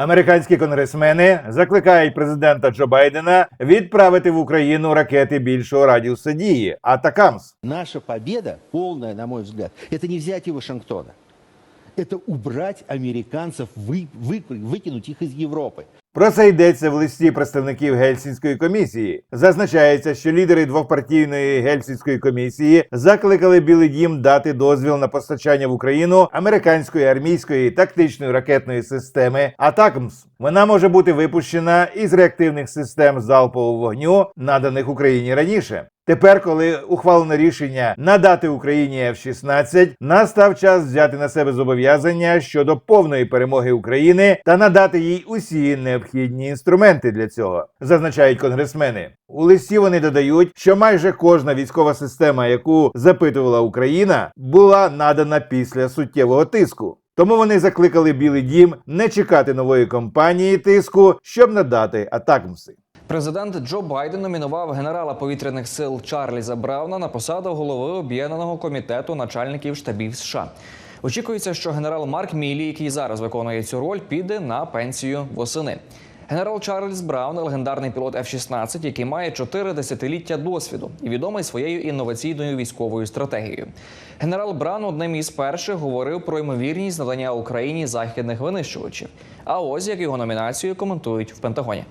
Американські конгресмени закликають президента Джо Байдена відправити в Україну ракети більшого радіуса дії Атакамс. Наша победа, повна, на мой взгляд, це не взяти Вашингтона Это убрать американцев, вы, вы- выкинуть их из Европы. Про це йдеться в листі представників Гельсінської комісії. Зазначається, що лідери двопартійної Гельсінської комісії закликали Білий Дім дати дозвіл на постачання в Україну американської армійської тактичної ракетної системи Атакмс. Вона може бути випущена із реактивних систем залпового вогню, наданих Україні раніше. Тепер, коли ухвалено рішення надати Україні F-16, настав час взяти на себе зобов'язання щодо повної перемоги України та надати їй усі необхідні інструменти для цього, зазначають конгресмени. У листі вони додають, що майже кожна військова система, яку запитувала Україна, була надана після суттєвого тиску. Тому вони закликали Білий Дім не чекати нової кампанії тиску, щоб надати атакмси. Президент Джо Байден номінував генерала повітряних сил Чарліза Брауна на посаду голови об'єднаного комітету начальників штабів США. Очікується, що генерал Марк Мілі, який зараз виконує цю роль, піде на пенсію восени. Генерал Чарльз Браун легендарний пілот F-16, який має чотири десятиліття досвіду і відомий своєю інноваційною військовою стратегією. Генерал Браун одним із перших говорив про ймовірність надання Україні західних винищувачів. А ось як його номінацію коментують в Пентагоні.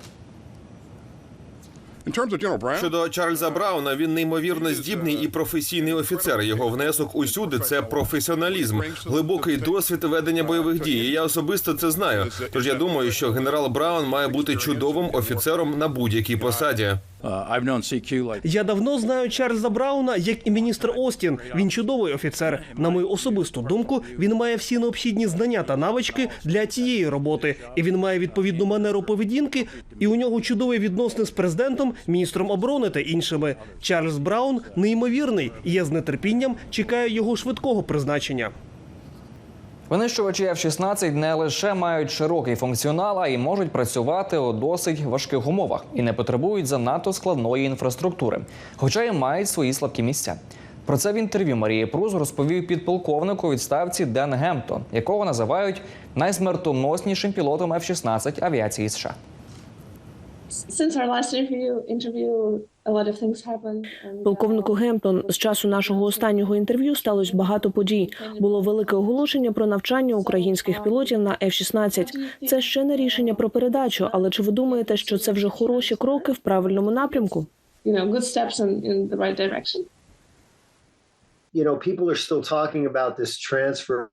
Щодо Чарльза Брауна, він неймовірно здібний і професійний офіцер. Його внесок усюди це професіоналізм, глибокий досвід ведення бойових дій. І я особисто це знаю. Тож я думаю, що генерал Браун має бути чудовим офіцером на будь-якій посаді. Like Я давно знаю Чарльза Брауна як і міністр Остін. Він чудовий офіцер. На мою особисту думку, він має всі необхідні знання та навички для цієї роботи. І він має відповідну манеру поведінки. І у нього чудові відносини з президентом, міністром оборони та іншими. Чарльз Браун неймовірний, і я з нетерпінням чекаю його швидкого призначення. Винищувачі F-16 не лише мають широкий функціонал, а й можуть працювати у досить важких умовах і не потребують занадто складної інфраструктури, хоча й мають свої слабкі місця. Про це в інтерв'ю Марії Пруз розповів підполковник у відставці Ден Гемптон, якого називають найсмертоноснішим пілотом F-16 авіації США. Since our last interview, interview, a lot of things happened. Полковнику uh, Гемптон з часу нашого останнього інтерв'ю сталося багато подій. Було велике оголошення про навчання українських пілотів на F-16. Це ще не рішення про передачу, але чи ви думаєте, що це вже хороші кроки в правильному напрямку? you know, good steps in, in the right direction. you know, people are still talking about this transfer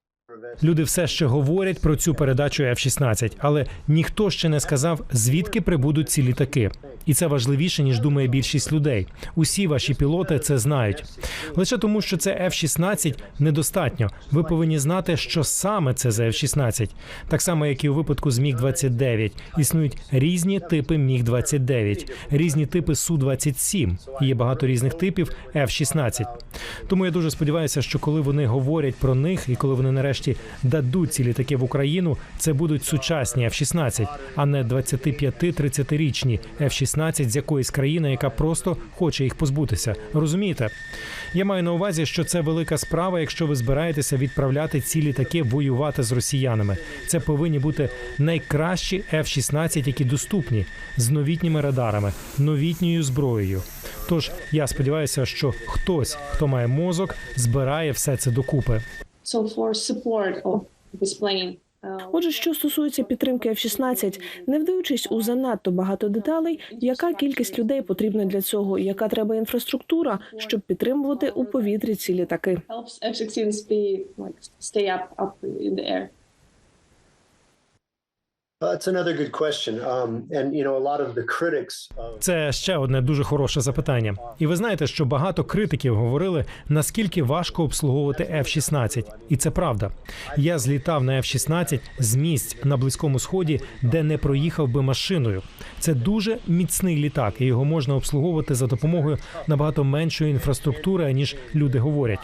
Люди все ще говорять про цю передачу F-16, але ніхто ще не сказав, звідки прибудуть ці літаки. І це важливіше ніж думає більшість людей. Усі ваші пілоти це знають. Лише тому, що це F-16 недостатньо. Ви повинні знати, що саме це за F-16. Так само, як і у випадку з Міг 29 Існують різні типи Міг 29 різні типи Су 27 і є багато різних типів F-16. Тому я дуже сподіваюся, що коли вони говорять про них, і коли вони нарешті дадуть ці літаки в Україну, це будуть сучасні F-16, а не 25-30-річні F-16 з якоїсь країни, яка просто хоче їх позбутися. Розумієте? Я маю на увазі, що це велика справа, якщо ви збираєтеся відправляти ці літаки воювати з росіянами. Це повинні бути найкращі F-16, які доступні з новітніми радарами, новітньою зброєю. Тож я сподіваюся, що хтось, хто має мозок, збирає все це докупи. So for support of this plane. Uh, Отже, що стосується підтримки F-16, не вдаючись у занадто багато деталей, яка кількість людей потрібна для цього, яка треба інфраструктура, щоб підтримувати у повітрі ці літаки. Це ще одне дуже хороше запитання. І ви знаєте, що багато критиків говорили, наскільки важко обслуговувати F-16. І це правда. Я злітав на F-16 з місць на близькому сході, де не проїхав би машиною. Це дуже міцний літак, і його можна обслуговувати за допомогою набагато меншої інфраструктури, ніж люди говорять.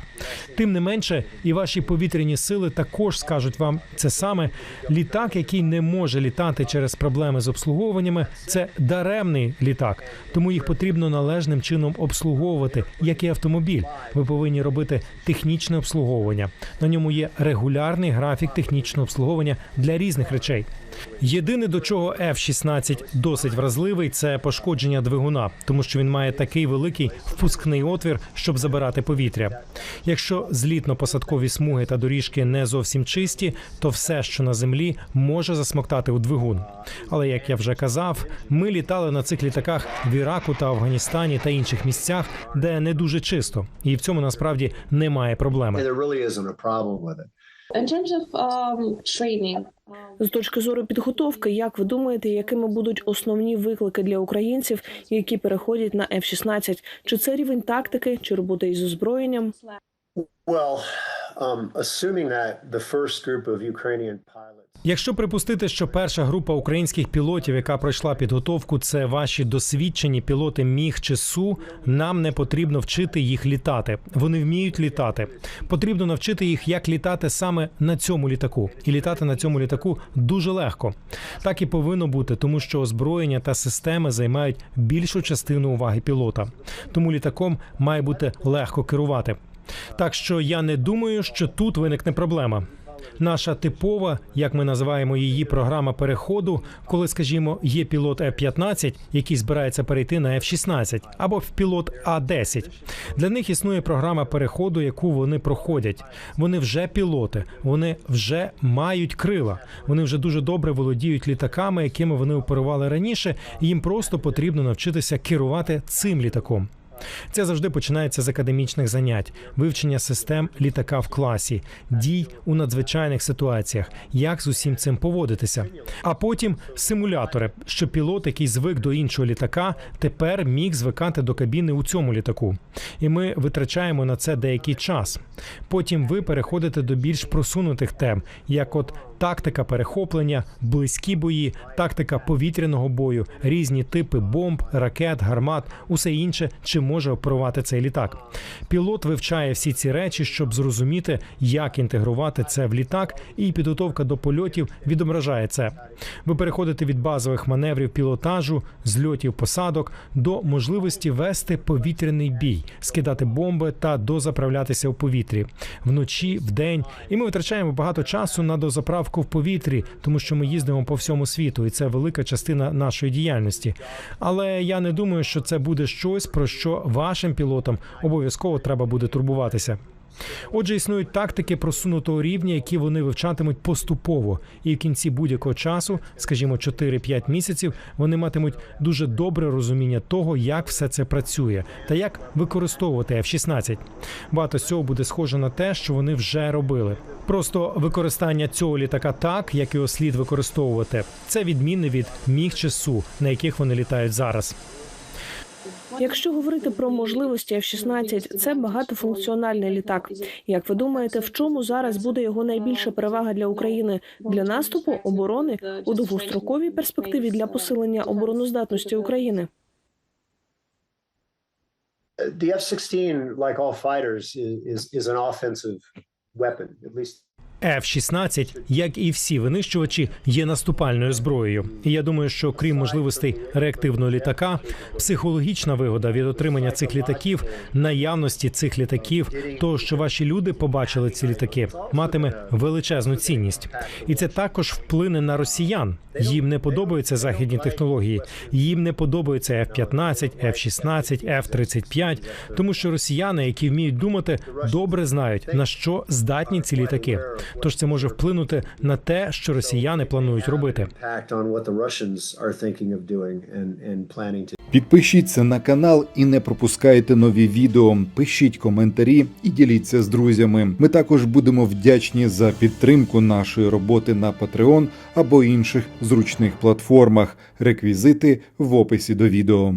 Тим не менше, і ваші повітряні сили також скажуть вам це саме літак, який не може літати через проблеми з обслуговуваннями. Це даремний літак, тому їх потрібно належним чином обслуговувати, як і автомобіль. Ви повинні робити технічне обслуговування. На ньому є регулярний графік технічного обслуговування для різних речей. Єдине до чого F-16 досить вразливий, це пошкодження двигуна, тому що він має такий великий впускний отвір, щоб забирати повітря. Якщо злітно-посадкові смуги та доріжки не зовсім чисті, то все, що на землі, може засмоктати у двигун. Але як я вже казав, ми літали на цих літаках в Іраку та Афганістані та інших місцях, де не дуже чисто, і в цьому насправді немає проблеми. Um, З точки зору підготовки, як ви думаєте, якими будуть основні виклики для українців, які переходять на F-16? Чи це рівень тактики, чи робота із озброєнням? Well, um, assuming that the first group of Ukrainian pilots Якщо припустити, що перша група українських пілотів, яка пройшла підготовку, це ваші досвідчені пілоти Міг чи Су, нам не потрібно вчити їх літати. Вони вміють літати. Потрібно навчити їх, як літати саме на цьому літаку. І літати на цьому літаку дуже легко. Так і повинно бути, тому що озброєння та системи займають більшу частину уваги пілота. Тому літаком має бути легко керувати. Так що я не думаю, що тут виникне проблема. Наша типова, як ми називаємо її, програма переходу, коли, скажімо, є пілот F-15, який збирається перейти на F-16, або в пілот А-10. Для них існує програма переходу, яку вони проходять. Вони вже пілоти, вони вже мають крила. Вони вже дуже добре володіють літаками, якими вони оперували раніше. і Їм просто потрібно навчитися керувати цим літаком. Це завжди починається з академічних занять, вивчення систем літака в класі, дій у надзвичайних ситуаціях, як з усім цим поводитися. А потім симулятори, що пілот, який звик до іншого літака, тепер міг звикати до кабіни у цьому літаку. І ми витрачаємо на це деякий час. Потім ви переходите до більш просунутих тем, як от тактика перехоплення, близькі бої, тактика повітряного бою, різні типи бомб, ракет, гармат, усе інше, чим може оперувати цей літак. Пілот вивчає всі ці речі, щоб зрозуміти, як інтегрувати це в літак, і підготовка до польотів відображає це. Ви переходите від базових маневрів пілотажу, зльотів посадок до можливості вести повітряний бій, скидати бомби та дозаправлятися у повітрі вночі, вдень. І ми витрачаємо багато часу на дозаправку в повітрі, тому що ми їздимо по всьому світу, і це велика частина нашої діяльності. Але я не думаю, що це буде щось, про що вашим пілотам обов'язково треба буде турбуватися. Отже, існують тактики просунутого рівня, які вони вивчатимуть поступово, і в кінці будь-якого часу, скажімо, 4-5 місяців, вони матимуть дуже добре розуміння того, як все це працює, та як використовувати F-16. Багато з цього буде схоже на те, що вони вже робили. Просто використання цього літака так, як його слід використовувати, це відмінне від міг чи на яких вони літають зараз. Якщо говорити про можливості F-16, це багатофункціональний літак. Як ви думаєте, в чому зараз буде його найбільша перевага для України для наступу, оборони у довгостроковій перспективі для посилення обороноздатності України? the F-16, like all fighters, is, is an offensive weapon. At least F-16, як і всі винищувачі, є наступальною зброєю. І я думаю, що крім можливостей реактивного літака, психологічна вигода від отримання цих літаків, наявності цих літаків, того, що ваші люди побачили ці літаки, матиме величезну цінність, і це також вплине на росіян. Їм не подобаються західні технології, їм не подобаються F-15, F-16, F-35, тому що росіяни, які вміють думати, добре знають на що здатні ці літаки. Тож це може вплинути на те, що росіяни планують робити. Підпишіться на канал і не пропускайте нові відео. Пишіть коментарі і діліться з друзями. Ми також будемо вдячні за підтримку нашої роботи на Patreon або інших зручних платформах. Реквізити в описі до відео.